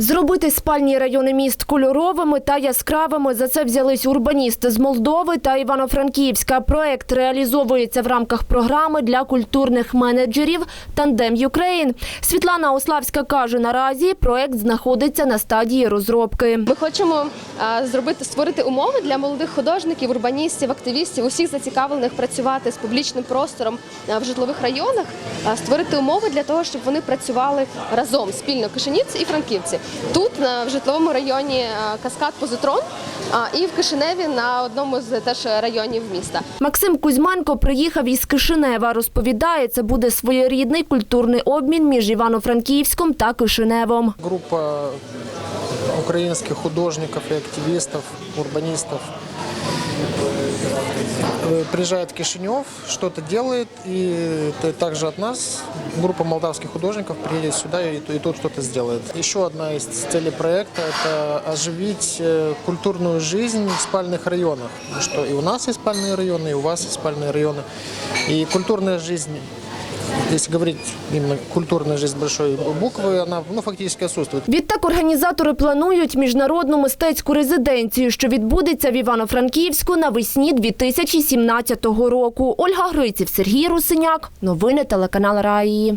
Зробити спальні райони міст кольоровими та яскравими за це взялись урбаністи з Молдови та Івано-Франківська. Проект реалізовується в рамках програми для культурних менеджерів Тандем Юкрейн. Світлана Ославська каже, наразі проект знаходиться на стадії розробки. Ми хочемо зробити створити умови для молодих художників, урбаністів, активістів, усіх зацікавлених працювати з публічним простором в житлових районах, а, створити умови для того, щоб вони працювали разом спільно Кишинівці і Франківці. Тут на в житловому районі Каскад Позитрон а, і в Кишиневі на одному з теж районів міста. Максим Кузьменко приїхав із Кишинева. Розповідає, це буде своєрідний культурний обмін між Івано-Франківськом та Кишиневом. Группа украинских художников и активистов, урбанистов э, приезжает в Кишинев, что-то делает, и т- также от нас группа молдавских художников приедет сюда и, т- и тут что-то сделает. Еще одна из целей проекта – это оживить э, культурную жизнь в спальных районах. Потому что и у нас есть спальные районы, и у вас есть спальные районы. И культурная жизнь если говорить именно культурная жизнь большой буквы, она ну, фактически отсутствует. Відтак організатори планують міжнародну мистецьку резиденцію, що відбудеться в Івано-Франківську навесні 2017 року. Ольга Гриців, Сергій Русиняк. Новини телеканал Раї.